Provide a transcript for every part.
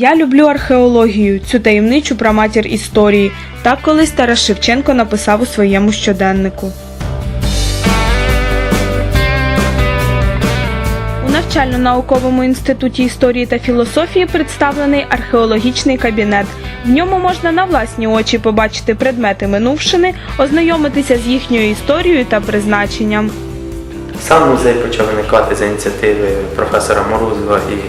Я люблю археологію, цю таємничу праматір історії. Так колись Тарас Шевченко написав у своєму щоденнику. У навчально-науковому інституті історії та філософії представлений археологічний кабінет. В ньому можна на власні очі побачити предмети минувшини, ознайомитися з їхньою історією та призначенням. Сам музей почав виникати за ініціативи професора Морозова і е,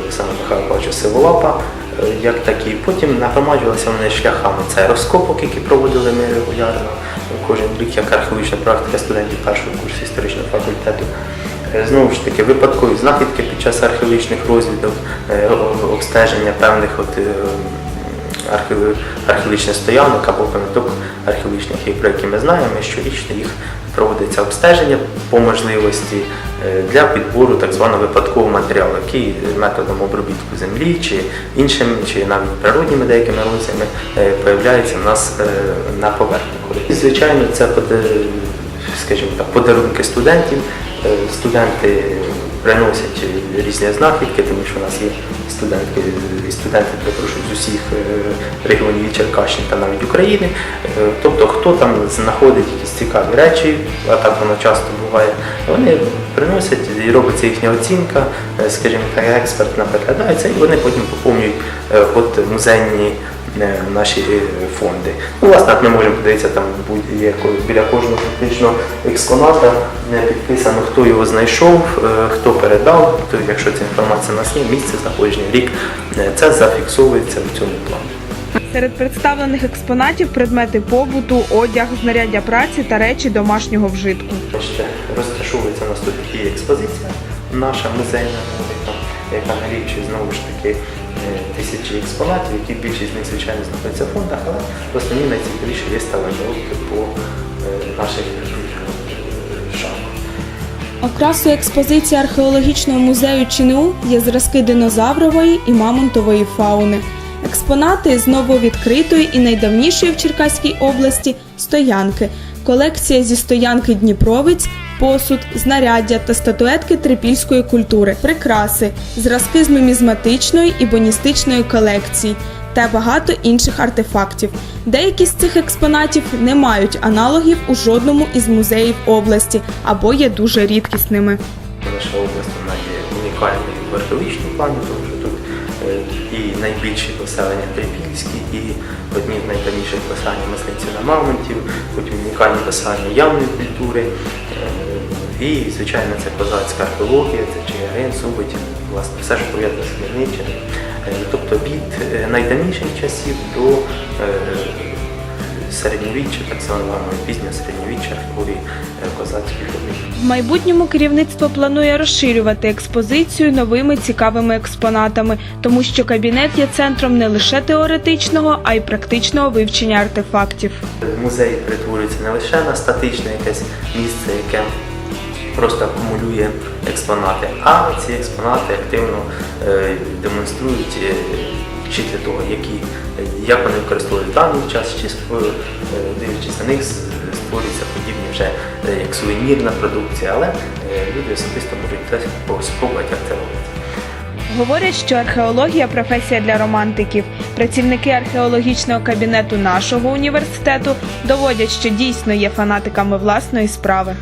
Олександра Михайла Павловича Сиволапа, е, як такі. Потім нагромаджувалися вони шляхами. Це розкопок, які проводили ми регулярно кожен рік, як археологічна практика студентів першого курсу історичного факультету. Е, Знову ж таки, випадкові знахідки під час археологічних розвідок, обстеження певних от, археологічних стоянок або пам'яток археологічних, про які ми знаємо, щорічно їх проводиться обстеження по можливості е, для підбору так званого випадкового матеріалу, який методом обробітку землі чи іншими, чи навіть природніми деякими розцями е, появляється в нас е, на поверхні. І, звичайно, це скажімо так, подарунки студентів. Студенти приносять різні знахідки, тому що у нас є студентки і студенти припрошую з усіх е, регіонів Черкащини та навіть України. Е, Тобто, хто там знаходить якісь цікаві речі, а так воно часто буває, вони приносять і робиться їхня оцінка, е, скажімо так, експертна переглядається, і вони потім поповнюють от музейні наші фонди. Ну, власне, ми можемо подивитися там біля кожного фактично експоната е, підписано, хто його знайшов, е, хто передав. То, якщо ця інформація у нас є, місце знаходження, рік, е, це зафіксовується в цьому плані. Серед представлених експонатів предмети побуту, одяг, знаряддя праці та речі домашнього вжитку. Ще розташовується у нас тут і експозиція наша музейна, яка, налічує знову ж таки е, тисячі експонатів, які більшість з них, звичайно, знаходяться в фондах, але в основні найцікавіші виставлені роботи по е, наших. Окрасою експозиції археологічного музею ЧНУ є зразки динозаврової і мамонтової фауни. Експонати з нововідкритої і найдавнішої в Черкаській області стоянки, колекція зі стоянки Дніпровець, посуд, знаряддя та статуетки трипільської культури, прикраси, зразки з нумізматичної і боністичної колекцій та багато інших артефактів. Деякі з цих експонатів не мають аналогів у жодному із музеїв області або є дуже рідкісними. Наша область вона є унікальною в археологічному плані, тому що тут е, і найбільші поселення Трипільські, і одні з найдавніших поселень мисливців на Мамонтів, потім унікальні поселення явної культури. е, І, звичайно, це козацька археологія, це Чигирин, Суботів, власне, все, що пов'язане з Хмельниччиною. Е, Тобто від е, найдавніших часів до е, середньовіччя, так званого пізнього середньовіччя е, козацьких. В майбутньому керівництво планує розширювати експозицію новими цікавими експонатами, тому що кабінет є центром не лише теоретичного, а й практичного вивчення артефактів. Музей перетворюється не лише на статичне якесь місце, яке просто акумулює експонати, а ці експонати активно е, демонструють е, чи для того, які, е, як вони використовують даний час, чи дивлячись на них, с- створюється подібні вже як сувенірна продукція, але люди особисто можуть спробувати, як це робити. Говорять, що археологія професія для романтиків. Працівники археологічного кабінету нашого університету доводять, що дійсно є фанатиками власної справи.